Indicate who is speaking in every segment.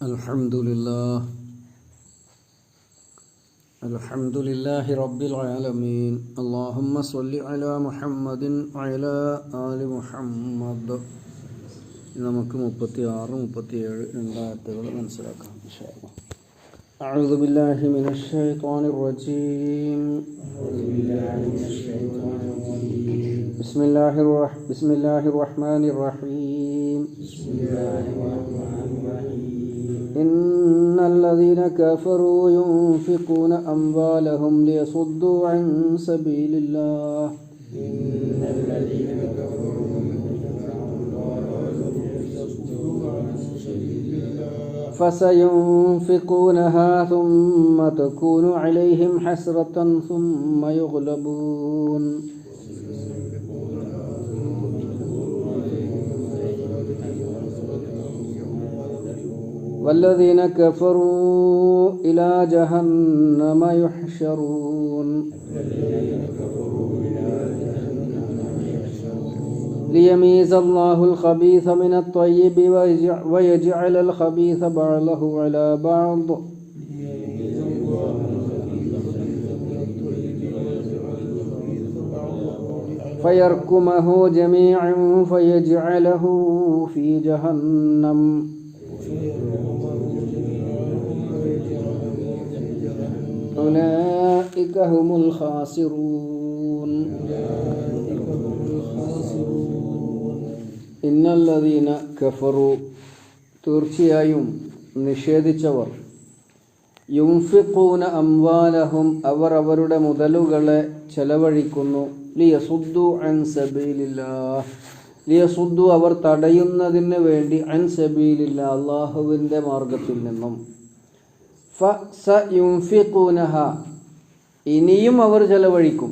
Speaker 1: الحمد لله الحمد لله رب العالمين اللهم صل على محمد وعلى آل محمد നമുക്ക് മുപ്പത്തി ആറ് മുപ്പത്തി ഏഴ് രണ്ടായത്തുകൾ മനസ്സിലാക്കാം ഇൻഷാ അല്ലാ. أعوذ بالله من الشيطان الرجيم بسم الله الرح... بسم الله الرحمن الرحيم إن الذين كفروا ينفقون أموالهم ليصدوا عن سبيل الله. فسينفقونها ثم تكون عليهم حسرة ثم يغلبون. والذين كفروا إلى جهنم يحشرون. ليميز الله الخبيث من الطيب ويجع- ويجعل الخبيث بعضه على بعض. فيركمه جميعا فيجعله في جهنم. أولئك هم الخاسرون ഇന്നല്ലതീന കഫറു തീർച്ചയായും നിഷേധിച്ചവർ യുംഫിഖൂന അംവാലഹും അവർ അവരുടെ മുതലുകളെ ചെലവഴിക്കുന്നു ലിയസുദ്ദു അൻ സബീലില്ലാ ലിയസുദ്ദു അവർ തടയുന്നതിന് വേണ്ടി അൻ സബീലില്ല അള്ളാഹുവിൻ്റെ മാർഗത്തിൽ നിന്നും ഫ ഇനിയും അവർ ചെലവഴിക്കും.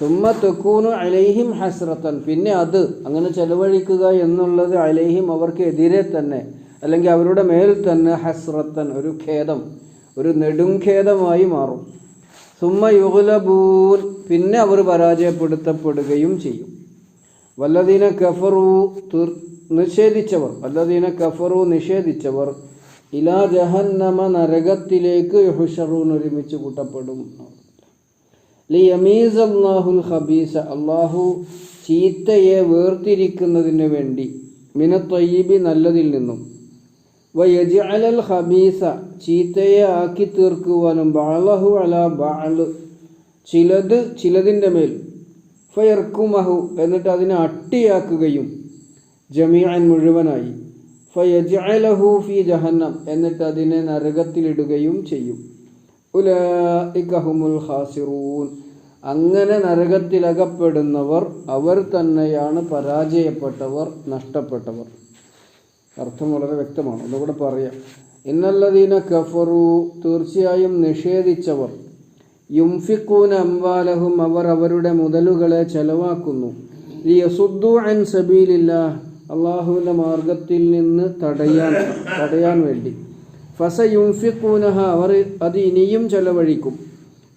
Speaker 1: സുമ്മ തെക്കൂനു അലൈഹിം ഹസ്രത്തൻ പിന്നെ അത് അങ്ങനെ ചെലവഴിക്കുക എന്നുള്ളത് അലൈഹിം അവർക്ക് എതിരെ തന്നെ അല്ലെങ്കിൽ അവരുടെ മേൽ തന്നെ ഹസ്രത്തൻ ഒരു ഖേദം ഒരു നെടുംഖേദമായി മാറും. സുമ്മ യുഗലബൂൻ. പിന്നെ അവർ പരാജയപ്പെടുത്തപ്പെടുകയും ചെയ്യും. വല്ലതീന കഫറു നിഷേധിച്ചവർ വല്ലതീന കഫറു നിഷേധിച്ചവർ ഇലാ ജഹന്നമ നരകത്തിലേക്ക് യുഹുഷറൂൻ ഒരുമിച്ച് കൂട്ടപ്പെടും. ലിയമീസ് അള്ളാഹുൽ ഖബീസ അള്ളാഹു ചീത്തയെ വേർതിരിക്കുന്നതിന് വേണ്ടി മിനത്വയ്യബി നല്ലതിൽ നിന്നും വയജഅലൽ ഹബീസ ചീത്തയെ ആക്കി തീർക്കുവാനും ബാളഹു അല ബാൾ ചിലത് ചിലതിന്റെ മേൽ ഫയർക്കുമഹു എന്നിട്ട് അതിനെ അട്ടിയാക്കുകയും ജമീഅൻ മുഴുവനായി. ഫയജഅലഹു ഫി ജഹന്നം. എന്നിട്ട് അതിനെ നരകത്തിലിടുകയും ചെയ്യും. ഉലഇകഹുമുൽ ഖാസിറൂൻ. അങ്ങനെ നരകത്തിലകപ്പെടുന്നവർ അവർ തന്നെയാണ് പരാജയപ്പെട്ടവർ നഷ്ടപ്പെട്ടവർ. അർത്ഥം വളരെ വ്യക്തമാണ്. ഒന്നുകൂടെ പറയാം. ഇന്നല്ലതീന കഫറു. തീർച്ചയായും നിഷേധിച്ചവർ. യുംഫിക്കൂന അംവാലഹും. അവർ അവരുടെ മുതലുകളെ ചെലവാക്കുന്നു. ലിയസുദ്ദു അൻ സബീലില്ല അള്ളാഹുവിന്റെ മാർഗത്തിൽ നിന്ന് തടയാൻ തടയാൻ വേണ്ടി. ഫസ യുംഫിക്കൂനഹ അവർ അത് ഇനിയും ചെലവഴിക്കും.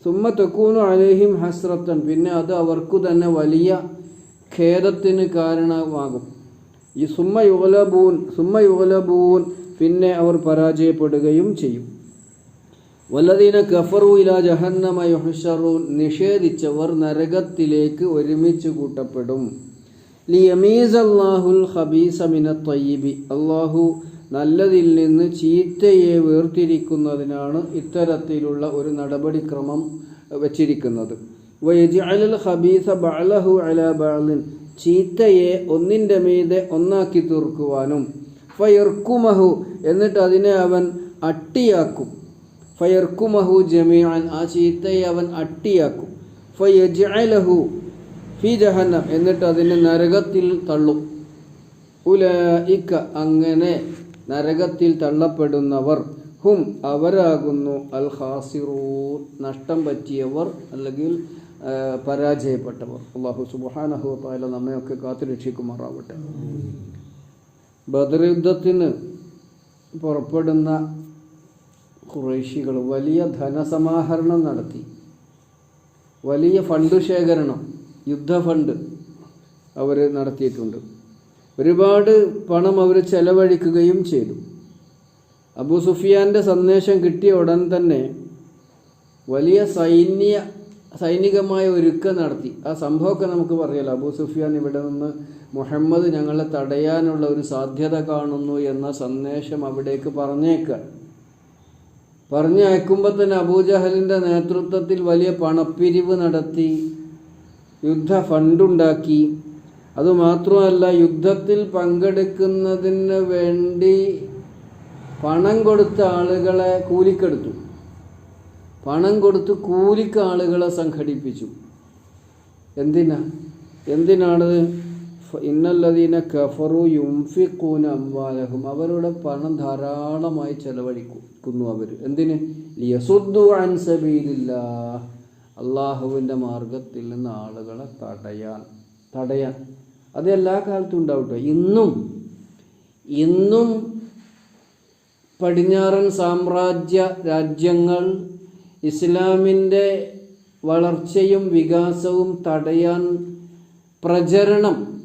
Speaker 1: സുമ്മ തെക്കൂനു അലേഹിം ഹസ്രത്തൻ പിന്നെ അത് അവർക്ക് തന്നെ വലിയ ഖേദത്തിന് കാരണമാകും. ഈ സുമ്മ യുഗലബൂൻ സുമ്മ യുഗലബൂൻ പിന്നെ അവർ പരാജയപ്പെടുകയും ചെയ്യും. വല്ലതീന കഫറു ഇല ജഹന്നമ യുഹഷറൂൻ നിഷേധിച്ചവർ നരകത്തിലേക്ക് ഒരുമിച്ച് കൂട്ടപ്പെടും. ലിയമീസ് അള്ളാഹുൽ ഖബീസ മിന ത്വയ്യിബി അള്ളാഹു നല്ലതിൽ നിന്ന് ചീത്തയെ വേർതിരിക്കുന്നതിനാണ് ഇത്തരത്തിലുള്ള ഒരു നടപടിക്രമം വച്ചിരിക്കുന്നത്. വയജിഅലൽ ഖബീസ ബഅലഹു അലാ ബഅലിൻ. ചീത്തയെ ഒന്നിന്റെ മീതെ ഒന്നാക്കി തീർക്കുവാനും ഫയർക്കുമഹു എന്നിട്ട് അതിനെ അവൻ അട്ടിയാക്കും. ഫയർക്കുമഹു ജമീഅൻ. ആ ചീത്തയെ അവൻ അട്ടിയാക്കും. ഫയജ്അലഹു ഫി ജഹന്നം എന്നിട്ട് അതിനെ നരകത്തിൽ തള്ളും. ഉലഇക അങ്ങനെ നരകത്തിൽ തള്ളപ്പെടുന്നവർ ഹും അവരാകുന്നു അൽ ഹാസിറൂ നഷ്ടം പറ്റിയവർ അല്ലെങ്കിൽ പരാജയപ്പെട്ടവർ. അള്ളാഹു സുബ്ഹാനഹു വതആല നമ്മയൊക്കെ കാത്തു രക്ഷിക്കുമാറാവട്ടെ. ബദർ യുദ്ധത്തിന് പുറപ്പെടുന്ന കുറേശികൾ വലിയ ധനസമാഹരണം നടത്തി. വലിയ ഫണ്ട് ശേഖരണം. യുദ്ധ ഫണ്ട് അവർ നടത്തിയിട്ടുണ്ട്. ഒരുപാട് പണം അവർ ചെലവഴിക്കുകയും ചെയ്തു. അബൂ സുഫിയാന്റെ സന്ദേശം കിട്ടിയ ഉടൻ തന്നെ വലിയ സൈന്യ സൈനികമായ ഒരുക്കം നടത്തി. ആ സംഭവമൊക്കെ നമുക്ക് പറയാലോ. അബൂ സുഫിയാൻ ഇവിടെ നിന്ന് മുഹമ്മദ് ഞങ്ങളെ തടയാനുള്ള ഒരു സാധ്യത കാണുന്നു എന്ന സന്ദേശം അവിടേക്ക് പറഞ്ഞേക്കുക. പറഞ്ഞയക്കുമ്പോൾ തന്നെ അബൂജഹലിന്റെ നേതൃത്വത്തിൽ വലിയ പണപ്പിരിവ് നടത്തി. യുദ്ധ ഫണ്ടുണ്ടാക്കി അതുമാത്രമല്ല യുദ്ധത്തിൽ പങ്കെടുക്കുന്നതിന് വേണ്ടി പണം കൊടുത്ത ആളുകളെ കൂലിക്കെടുത്തു. പണം കൊടുത്ത് കൂലിക്ക് ആളുകളെ സംഘടിപ്പിച്ചു. എന്തിനാ? എന്തിനാണ് ഇന്നല്ലതീന കഫറു യുംഫിക്കൂന അംവാലഹും. അവരുടെ പണം ധാരാളമായി ചെലവഴിക്കുന്നു അവർ എന്തിന്? ലിയസുദ്ദു അൻ സബീലില്ലാ അള്ളാഹുവിന്റെ മാർഗത്തിൽ നിന്ന് ആളുകളെ തടയാൻ തടയാൻ. അത് എല്ലാ കാലത്തും ഉണ്ടാവട്ടെ. ട്ടോ. ഇന്നും ഇന്നും പടിഞ്ഞാറൻ സാമ്രാജ്യ രാജ്യങ്ങൾ ഇസ്ലാമിന്റെ വളർച്ചയും വികാസവും തടയാൻ പ്രചരണം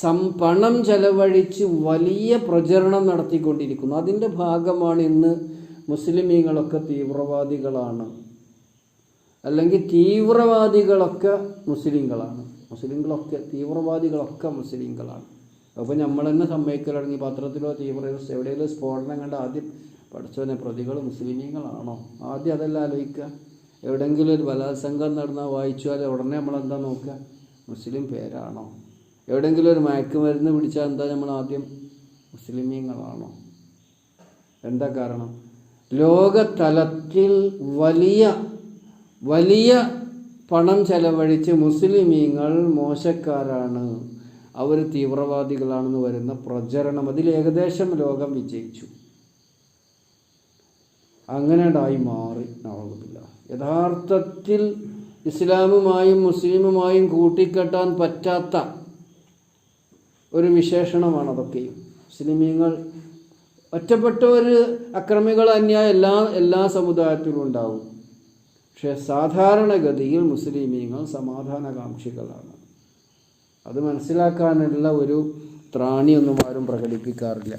Speaker 1: സം പണം ചെലവഴിച്ച് വലിയ പ്രചരണം നടത്തിക്കൊണ്ടിരിക്കുന്നു. അതിന്റെ ഭാഗമാണ് ഇന്ന് മുസ്ലിമീങ്ങളൊക്കെ തീവ്രവാദികളാണ്. അല്ലെങ്കിൽ തീവ്രവാദികളൊക്കെ മുസ്ലിങ്ങളാണ്. മുസ്ലിങ്ങളൊക്കെ തീവ്രവാദികളൊക്കെ മുസ്ലിങ്ങളാണ്. അപ്പോൾ നമ്മൾ തന്നെ സമ്മതിക്കലടങ്ങി പത്രത്തിലോ തീവ്ര എവിടെയെങ്കിലും സ്ഫോടനം കണ്ട ആദ്യം പഠിച്ചവനെ പ്രതികൾ മുസ്ലിമീങ്ങളാണോ? ആദ്യം അതെല്ലാം ആലോചിക്കുക. എവിടെയെങ്കിലും ഒരു ബലാത്സംഗം നടന്നാൽ വായിച്ചാൽ ഉടനെ നമ്മളെന്താ നോക്കുക? മുസ്ലിം പേരാണോ? എവിടെയെങ്കിലും ഒരു മയക്കുമരുന്ന് പിടിച്ചാൽ എന്താ നമ്മൾ ആദ്യം മുസ്ലിമീങ്ങളാണോ? എന്താ കാരണം? ലോകതലത്തിൽ വലിയ വലിയ പണം ചെലവഴിച്ച് മുസ്ലിമീങ്ങൾ മോശക്കാരാണ്. അവർ തീവ്രവാദികളാണെന്ന് വരുന്ന പ്രചരണം. അതിൽ ഏകദേശം ലോകം വിജയിച്ചു. അങ്ങനെയായി മാറി. നവമില്ല യഥാർത്ഥത്തിൽ ഇസ്ലാമുമായും മുസ്ലിമുമായും കൂട്ടിക്കെട്ടാൻ പറ്റാത്ത ഒരു വിശേഷണമാണ് അതൊക്കെയും. മുസ്ലിമീങ്ങൾ ഒറ്റപ്പെട്ട ഒരു അക്രമികൾ അന്യായ എല്ലാ എല്ലാ സമുദായത്തിലും ഉണ്ടാവും. പക്ഷെ സാധാരണഗതിയിൽ മുസ്ലിമീങ്ങൾ സമാധാനകാംക്ഷികളാണ്. അത് മനസ്സിലാക്കാനുള്ള ഒരു ത്രാണിയൊന്നും ആരും പ്രകടിപ്പിക്കാറില്ല.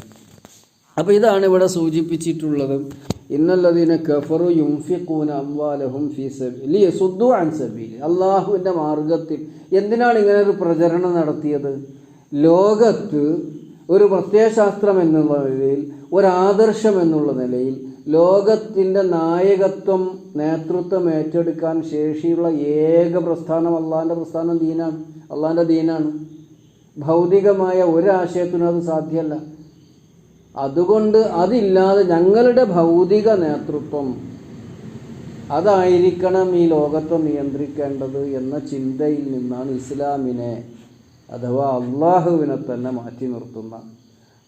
Speaker 1: അപ്പോൾ ഇതാണ് ഇവിടെ സൂചിപ്പിച്ചിട്ടുള്ളത്. ഇന്നല്ലതിന് കഫറു യുംഫിഖൂന അംവാലഹും ഫീ സബീലി യസുദ്ദു അൻ സബീലി. അള്ളാഹുവിന്റെ മാർഗത്തിൽ എന്തിനാണ് ഇങ്ങനെ ഒരു പ്രചരണം നടത്തിയത്? ലോകത്ത് ഒരു പ്രത്യയശാസ്ത്രം എന്നുള്ള നിലയിൽ ആദർശം എന്നുള്ള നിലയിൽ ലോകത്തിന്റെ നായകത്വം നേതൃത്വം ഏറ്റെടുക്കാൻ ശേഷിയുള്ള ഏക പ്രസ്ഥാനം അള്ളാഹിന്റെ പ്രസ്ഥാനം ദീനാണ്. അള്ളാഹിന്റെ ദീനാണ്. ഭൗതികമായ ഒരാശയത്തിനും അത് സാധ്യമല്ല. അതുകൊണ്ട് അതില്ലാതെ ഞങ്ങളുടെ ഭൗതിക നേതൃത്വം അതായിരിക്കണം ഈ ലോകത്തെ നിയന്ത്രിക്കേണ്ടത് എന്ന ചിന്തയിൽ നിന്നാണ് ഇസ്ലാമിനെ അഥവാ അള്ളാഹുവിനെ തന്നെ മാറ്റി നിർത്തുന്ന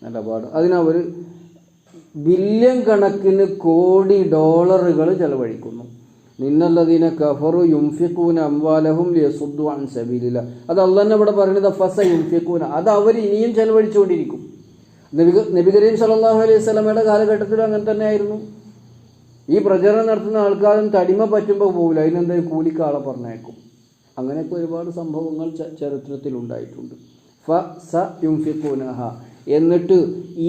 Speaker 1: നിലപാട്. അതിനവർ ബില്യൺ കണക്കിന് കോടി ഡോളറുകൾ ചെലവഴിക്കുന്നു. നിന്നല്ലതിനെ കഫറു യുംഫിക്കൂന അംവാലഹും ലിയസുദ്ദു അൻ സബീലില്ല. അത് അള്ളന്നെ ഇവിടെ പറയുന്നത് ഫസ യുംഫിക്കൂന അത് അവർ ഇനിയും ചെലവഴിച്ചുകൊണ്ടിരിക്കും. നബി നബി കരീം സല്ലല്ലാഹു അലൈഹി സ്വലമയുടെ കാലഘട്ടത്തിലും അങ്ങനെ തന്നെ ആയിരുന്നു ഈ പ്രചരണം നടത്തുന്ന ആൾക്കാരും തടിമ പറ്റുമ്പോൾ പോകില്ല അതിനെന്തായാലും കൂലിക്കാളെ പറഞ്ഞേക്കും. അങ്ങനെയൊക്കെ ഒരുപാട് സംഭവങ്ങൾ ചരിത്രത്തിൽ ഉണ്ടായിട്ടുണ്ട്. ഫ സ യുംഫിക്കൂനഹ എന്നിട്ട്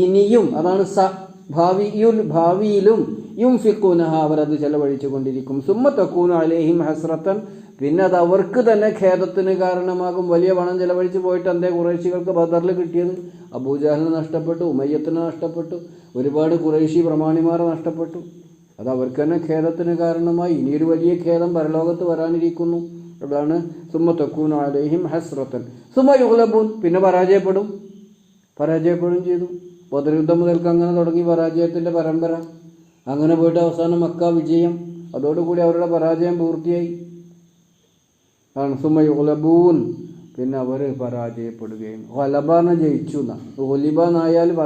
Speaker 1: ഇനിയും അതാണ് സ ഭാവിയിൽ ഭാവിയിലും യും ഫിക്കൂനഹ അവർ അത് ചെലവഴിച്ചു കൊണ്ടിരിക്കും സുമ്മത്തക്കൂന അലേഹിം ഹസ്രത്തൻ പിന്നെ അത് അവർക്ക് തന്നെ ഖേദത്തിന് കാരണമാകും. വലിയ പണം ചെലവഴിച്ച് പോയിട്ട് എന്തേ കുറേശികൾക്ക് ബദറിൽ കിട്ടിയത്. അബൂജാഹിന് നഷ്ടപ്പെട്ടു ഉമയ്യത്തിന് നഷ്ടപ്പെട്ടു ഒരുപാട് കുറേശി പ്രമാണിമാർ നഷ്ടപ്പെട്ടു. അത് അവർക്ക് തന്നെ ഖേദത്തിന് കാരണമായി. ഇനിയൊരു വലിയ ഖേദം പരലോകത്ത് വരാനിരിക്കുന്നു. അതാണ് സുമ്മത്തക്കൂന അലേഹിം ഹസ്രത്തൻ സുമ യുഗ്ലബൂൻ. പിന്നെ പരാജയപ്പെടും. പരാജയപ്പെടുകയും ചെയ്തു. ബദർ മുതൽക്ക് അങ്ങനെ തുടങ്ങി പരാജയത്തിന്റെ പരമ്പര. അങ്ങനെ പോയിട്ട് അവസാനം മക്ക വിജയം. അതോടുകൂടി അവരുടെ പരാജയം പൂർത്തിയായി. ആണ് സുമ പിന്നെ അവർ പരാജയപ്പെടുകയും ഹൊലബാന ജയിച്ചു എന്നാണ് ഹൊലിബ എന്നായാൽ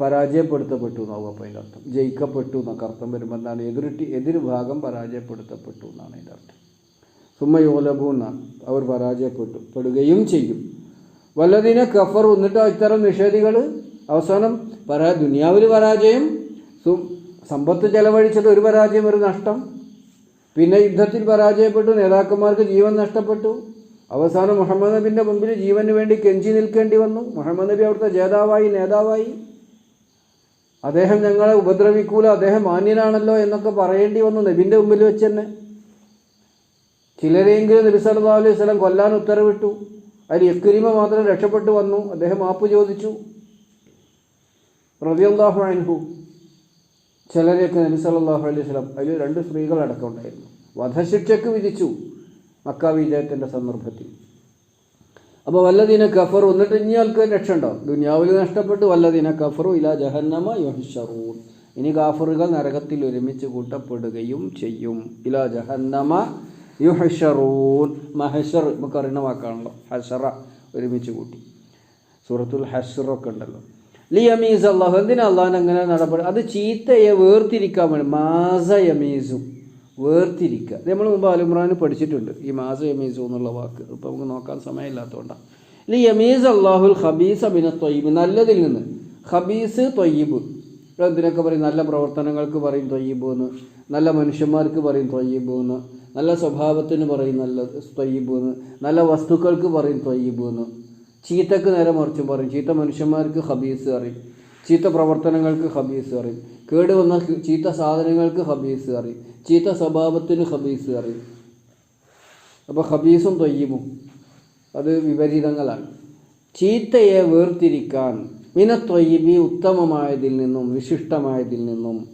Speaker 1: പരാജയപ്പെടുത്തപ്പെട്ടു എന്നാവും അപ്പോൾ അതിന്റെ അർത്ഥം. ജയിക്കപ്പെട്ടു എന്നൊക്കെ അർത്ഥം വരുമ്പോൾ എന്താണ്? എതിർ ടീ- എതിർ ഭാഗം പരാജയപ്പെടുത്തപ്പെട്ടു എന്നാണ് അതിന്റെ അർത്ഥം. സുമയോലബു എന്നാണ് അവർ പരാജയപ്പെട്ടു പെടുകയും ചെയ്യും. വല്ലതിനെ കഫർ എന്നിട്ട് ഇത്തരം നിഷേധികൾ അവസാനം പരാ ദുനിയാവിൽ പരാജയം സമ്പത്ത് ചെലവഴിച്ചത് ഒരു പരാജയം ഒരു നഷ്ടം. പിന്നെ യുദ്ധത്തിൽ പരാജയപ്പെട്ടു നേതാക്കന്മാർക്ക് ജീവൻ നഷ്ടപ്പെട്ടു. അവസാനം മുഹമ്മദ് നബിന്റെ മുമ്പിൽ ജീവന് വേണ്ടി കെഞ്ചി നിൽക്കേണ്ടി വന്നു. മുഹമ്മദ് നബി അവിടുത്തെ ജേതാവായി നേതാവായി. അദ്ദേഹം ഞങ്ങളെ ഉപദ്രവിക്കൂല അദ്ദേഹം മാന്യനാണല്ലോ എന്നൊക്കെ പറയേണ്ടി വന്നു നബിന്റെ മുമ്പിൽ വെച്ച് തന്നെ. ചിലരെങ്കിലും നബി സല്ലല്ലാഹു അലൈഹി വസല്ലം കൊല്ലാൻ ഉത്തരവിട്ടു. അതിൽ എക്രീമ മാത്രം രക്ഷപ്പെട്ടു വന്നു. അദ്ദേഹം മാപ്പ് ചോദിച്ചു. റളിയല്ലാഹു അൻഹു. ചിലരെയൊക്കെ നബി സല്ലല്ലാഹു അലൈഹി വസല്ലം അതിൽ രണ്ട് സ്ത്രീകൾ അടക്കം ഉണ്ടായിരുന്നു. വധശിക്ഷയ്ക്ക് വിധിച്ചു. മക്ക വിജയത്തിന്റെ സന്ദർഭത്തിൽ. അപ്പോൾ വല്ലതിന കഫറു എന്നിട്ട് ഇനി ആൾക്ക് രക്ഷ ഉണ്ടാവും ദുനിയാവിൽ നഷ്ടപ്പെട്ട്. വല്ലതിന കഫറു ഇല ജഹന്നമ യുഹ്ഷറൂൻ ഇനി കാഫറുകൾ നരകത്തിൽ ഒരുമിച്ച് കൂട്ടപ്പെടുകയും ചെയ്യും. ഇല ജഹന്നമ യുഹ്ഷറൂൻ മഹഷർ നമുക്ക് അറിയുന്ന വാക്കാണല്ലോ. ഹഷറ ഒരുമിച്ച് കൂട്ടി. സൂറത്തുൽ ഹഷറൊക്കെ ഉണ്ടല്ലോ. ലി യമീസ് അള്ളാഹു എന്തിനാ അള്ളാഹൻ അങ്ങനെ നടപടി? അത് ചീത്തയെ വേർതിരിക്കാൻ വേണ്ടി. മാസ യമീസും വേർതിരിക്കുക നമ്മൾ മുമ്പ് അലുമ്രാന് പഠിച്ചിട്ടുണ്ട്. ഈ മാസ യമീസു എന്നുള്ള വാക്ക്. ഇപ്പം നമുക്ക് നോക്കാൻ സമയമില്ലാത്തതുകൊണ്ടാണ് ലി യമീസ് അള്ളാഹുൽ ഹബീസ് അബിന തൊയ്ബ് നല്ലതിൽ നിന്ന്. ഹബീസ് തൊയ്യബ്. എന്തിനൊക്കെ പറയും? നല്ല പ്രവർത്തനങ്ങൾക്ക് പറയും തൊയ്യബ് എന്ന്. നല്ല മനുഷ്യന്മാർക്ക് പറയും തൊയ്യബ് എന്ന്. നല്ല സ്വഭാവത്തിന് പറയും നല്ല തൊയ്യബ് എന്ന്. നല്ല വസ്തുക്കൾക്ക് പറയും തൊയ്യബ് എന്ന്. ചീത്തക്ക് നേരെ മറിച്ചും പറയും. ചീത്ത മനുഷ്യന്മാർക്ക് ഹബീസ് അറിയും ചീത്ത പ്രവർത്തനങ്ങൾക്ക് ഹബീസ് അറിയും കേട് വന്ന ചീത്ത സാധനങ്ങൾക്ക് ഹബീസ് അറിയും ചീത്ത സ്വഭാവത്തിന് ഹബീസ് അറിയും അപ്പോൾ ഹബീസും തൊയ്യബും. അത് വിപരീതങ്ങളാണ്. ചീത്തയെ വേർതിരിക്കാൻ മിനത്തൊയ്യബി ഉത്തമമായതിൽ നിന്നും വിശിഷ്ടമായതിൽ നിന്നും.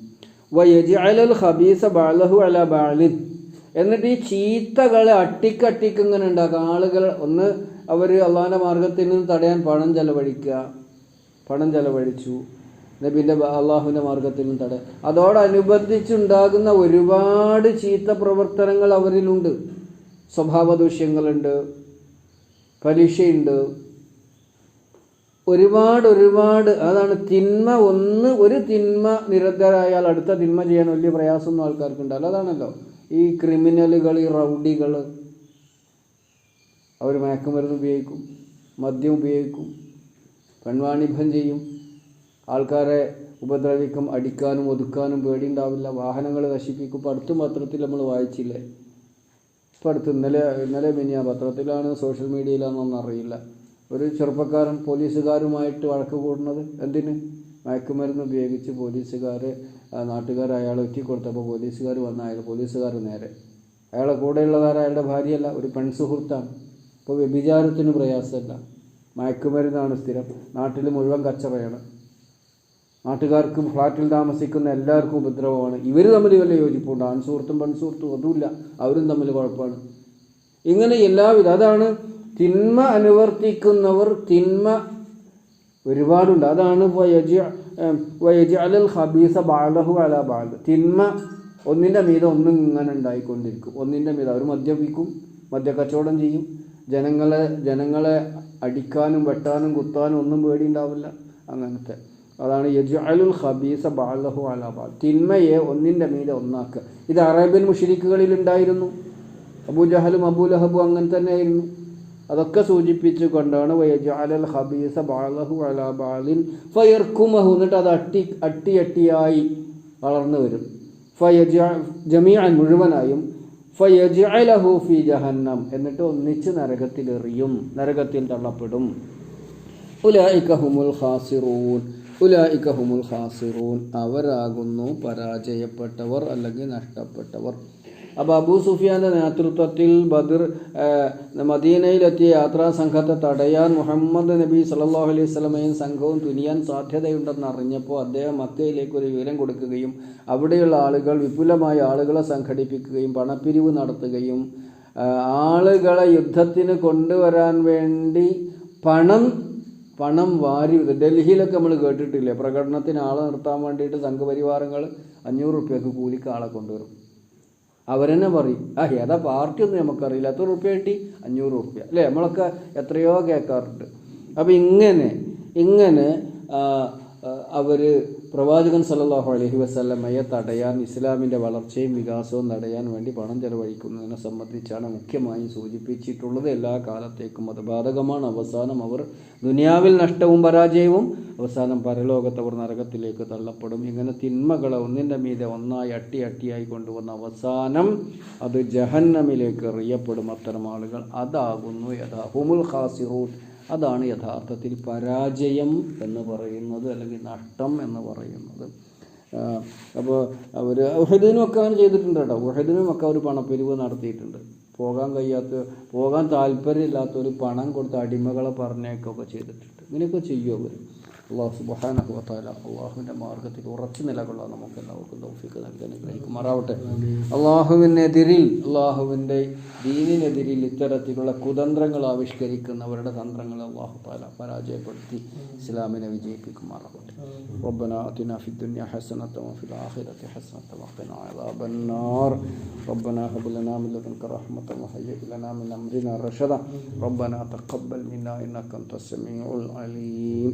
Speaker 1: വയജഅലൽ ഹബീസ ബാലഹു അല ബാലിൻ എന്നിട്ട് ഈ ചീത്തകളെ അട്ടിക്കട്ടിക്ക് ഇങ്ങനെ ഉണ്ടാക്കുക ആളുകൾ ഒന്ന് അവർ അള്ളാഹിന്റെ മാർഗത്തിൽ നിന്ന് തടയാൻ പണം ചെലവഴിക്കുക. പണം ചെലവഴിച്ചു. നബിന്റെ അള്ളാഹുവിന്റെ മാർഗത്തിൽ നിന്ന് തടയാൻ അതോടനുബന്ധിച്ചുണ്ടാകുന്ന ഒരുപാട് ചീത്ത പ്രവർത്തനങ്ങൾ അവരിലുണ്ട്. സ്വഭാവ ദൂഷ്യങ്ങളുണ്ട് പലിശയുണ്ട്. ഒരുപാട് ഒരുപാട് അതാണ് തിന്മ ഒന്ന് ഒരു തിന്മ നിരന്തരായാൽ അടുത്ത തിന്മ ചെയ്യാൻ വലിയ പ്രയാസമൊന്നും ആൾക്കാർക്കുണ്ടല്ലോ അതാണല്ലോ ഈ ക്രിമിനലുകൾ ഈ റൗഡികൾ അവർ മയക്കുമരുന്ന് ഉപയോഗിക്കും മദ്യം ഉപയോഗിക്കും പെൺവാണിഭം ചെയ്യും ആൾക്കാരെ ഉപദ്രവിക്കും അടിക്കാനും ഒതുക്കാനും പേടിയുണ്ടാവില്ല വാഹനങ്ങൾ നശിപ്പിക്കും. ഇപ്പോൾ അടുത്ത പത്രത്തിൽ നമ്മൾ വായിച്ചില്ലേ? ഇപ്പോൾ അടുത്ത് ഇന്നലെ ഇന്നലെ പിന്നെ പത്രത്തിലാണ് സോഷ്യൽ മീഡിയയിലാണെന്നൊന്നും അറിയില്ല. ഒരു ചെറുപ്പക്കാരൻ പോലീസുകാരുമായിട്ട് വഴക്ക് കൂടുന്നത് എന്തിന്? മയക്കുമരുന്ന് ഉപയോഗിച്ച് പോലീസുകാർ നാട്ടുകാർ അയാളെ ഒറ്റി കൊടുത്തപ്പോൾ പോലീസുകാർ വന്ന അയാൾ പോലീസുകാർ നേരെ. അയാളെ കൂടെയുള്ളതാര അയാളുടെ ഭാര്യയല്ല ഒരു പെൺസുഹൃത്താണ്. ഇപ്പോൾ വ്യഭിചാരത്തിന് പ്രയാസമല്ല. മയക്കുമരുന്നാണ് സ്ഥിരം. നാട്ടിൽ മുഴുവൻ കച്ചറയാണ്. നാട്ടുകാർക്കും ഫ്ലാറ്റിൽ താമസിക്കുന്ന എല്ലാവർക്കും ഉപദ്രവമാണ്. ഇവർ തമ്മിൽ വല്ല യോജിപ്പുണ്ട്? ആൺസുഹൃത്തും പെൺസുഹൃത്തും അതുമില്ല അവരും തമ്മിൽ കുഴപ്പമാണ്. ഇങ്ങനെ എല്ലാവിധ അതാണ് തിന്മ അനുവർത്തിക്കുന്നവർ തിന്മ ഒരുപാടുണ്ട്. അതാണ് വയജി അലൽ ഹബീസ ബാലഹു അല ബാൽ തിന്മ ഒന്നിന്റെ മീത ഒന്നും ഇങ്ങനെ ഉണ്ടായിക്കൊണ്ടിരിക്കും. ഒന്നിന്റെ മീത അവർ മദ്യപിക്കും മദ്യക്കച്ചവടം ചെയ്യും. ജനങ്ങളെ ജനങ്ങളെ അടിക്കാനും വെട്ടാനും കുത്താനും ഒന്നും പേടിയുണ്ടാവില്ല. അങ്ങനത്തെ. അതാണ് യജു അലുൽ ഹബീസ ബാലഹു അല ബാൽ തിന്മയെ ഒന്നിന്റെ മീതെ ഒന്നാക്കുക. ഇത് അറേബ്യൻ മുഷരിക്കുകളിൽ ഉണ്ടായിരുന്നു. അബൂജഹലും അബൂലഹബും അങ്ങനെ തന്നെയായിരുന്നു. അതൊക്കെ സൂചിപ്പിച്ചുകൊണ്ടാണ് വയജാലൽ ഹബീസ ബാലഹു അല ബാലിൻ ഫയർക്കുമഹു എന്നിട്ട് അത് അട്ടി അട്ടി അട്ടിയായി വളർന്നു വരും. ഫയജ ജമിയാൻ മുഴുവനായും ഫയജലഹു ഫി ജഹന്നം എന്നിട്ട് ഒന്നിച്ച് നരകത്തിലെറിയും നരകത്തിൽ തള്ളപ്പെടും. ഉലായിക്കഹുമുൽ ഖാസിറൂൻ ഉലായിക ഹുമുൽ ഖാസിറൂൻ. അവരാകുന്നു പരാജയപ്പെട്ടവർ അല്ലെങ്കിൽ നഷ്ടപ്പെട്ടവർ. അപ്പോൾ അബൂ സുഫിയാന്റെ നേതൃത്വത്തിൽ ബദർ മദീനയിലെത്തിയ യാത്രാ സംഘത്തെ തടയാൻ മുഹമ്മദ് നബി സല്ലല്ലാഹു അലൈഹി സ്വലമയും സംഘവും തുനിയാൻ സാധ്യതയുണ്ടെന്ന് അറിഞ്ഞപ്പോൾ അദ്ദേഹം മക്കയിലേക്ക് ഒരു വിവരം കൊടുക്കുകയും അവിടെയുള്ള ആളുകൾ വിപുലമായ ആളുകളെ സംഘടിപ്പിക്കുകയും പണപ്പിരിവ് നടത്തുകയും ആളുകളെ യുദ്ധത്തിന് കൊണ്ടുവരാൻ വേണ്ടി പണം പണം വാരി ഡൽഹിയിലൊക്കെ നമ്മൾ കേട്ടിട്ടില്ലേ? പ്രകടനത്തിന് ആളെ നിർത്താൻ വേണ്ടിയിട്ട് സംഘപരിവാരങ്ങൾ അഞ്ഞൂറ് റുപ്യക്ക് കൂലിക്ക് ആളെ കൊണ്ടുവരും. അവരെന്നെ പറയും ആ ഏതാ പാർട്ടി ഒന്നും നമുക്കറിയില്ല എത്ര റുപ്യ കിട്ടി അഞ്ഞൂറ് റുപ്യ അല്ലേ? നമ്മളൊക്കെ എത്രയോ കേൾക്കാറുണ്ട്. അപ്പം ഇങ്ങനെ ഇങ്ങനെ അവർ പ്രവാചകൻ സല്ലല്ലാഹു അലഹി വസ്ലമയെ തടയാൻ ഇസ്ലാമിന്റെ വളർച്ചയും വികാസവും തടയാൻ വേണ്ടി പണം ചെലവഴിക്കുന്നതിനെ സംബന്ധിച്ചാണ് മുഖ്യമായും സൂചിപ്പിച്ചിട്ടുള്ളത്. എല്ലാ കാലത്തേക്കും അത് ബാധകമാണ്. അവസാനം അവർ ദുനിയാവിൽ നഷ്ടവും പരാജയവും അവസാനം പരലോകത്ത് അവർ നരകത്തിലേക്ക് തള്ളപ്പെടും. ഇങ്ങനെ തിന്മകളെ ഒന്നിന്റെ മീതെ ഒന്നായി അട്ടി അട്ടിയായി കൊണ്ടുവന്ന അവസാനം അത് ജഹന്നമിലേക്ക് എറിയപ്പെടും. അത്തരം ആളുകൾ അതാകുന്നു. യഥാ ഹുമുൽ ഖാസിറൂൻ അതാണ് യഥാർത്ഥത്തിൽ പരാജയം എന്ന് പറയുന്നത് അല്ലെങ്കിൽ നഷ്ടം എന്ന് പറയുന്നത്. അപ്പോൾ അവർ ഉഹദിനും ഒക്കെ അവൻ ചെയ്തിട്ടുണ്ട് കേട്ടോ. ഉഹദിനും ഒക്കെ അവർ പണപ്പിരിവ് നടത്തിയിട്ടുണ്ട്. പോകാൻ കഴിയാത്ത പോകാൻ താല്പര്യമില്ലാത്തവർ പണം കൊടുത്ത് അടിമകളെ പറഞ്ഞേക്കൊക്കെ ചെയ്തിട്ടുണ്ട്. ഇങ്ങനെയൊക്കെ ചെയ്യും അവർ അള്ളാഹു സുബാനഹുവത്താല അള്ളാഹുവിൻ്റെ മാർഗത്തിൽ ഉറച്ചു നിലകൊള്ളാൻ നമുക്ക് എല്ലാവർക്കും തൗഫീക്ക് നൽകി അനുഗ്രഹിക്കുമാറാവട്ടെ അള്ളാഹുവിനെതിരിൽ അള്ളാഹുവിൻ്റെ ദീനിനെതിരിൽ ഇത്തരത്തിലുള്ള കുതന്ത്രങ്ങൾ ആവിഷ്കരിക്കുന്നവരുടെ തന്ത്രങ്ങൾ അള്ളാഹു താല പരാജയപ്പെടുത്തി ഇസ്ലാമിനെ വിജയിപ്പിക്കുമാറാവട്ടെ ربنا آتنا في الدنيا حسنة وفي الآخرة حسنة وقنا عذاب النار ربنا هب لنا من لدنك رحمة وهيئ لنا من أمرنا رشدا ربنا تقبل منا إنك أنت السميع العليم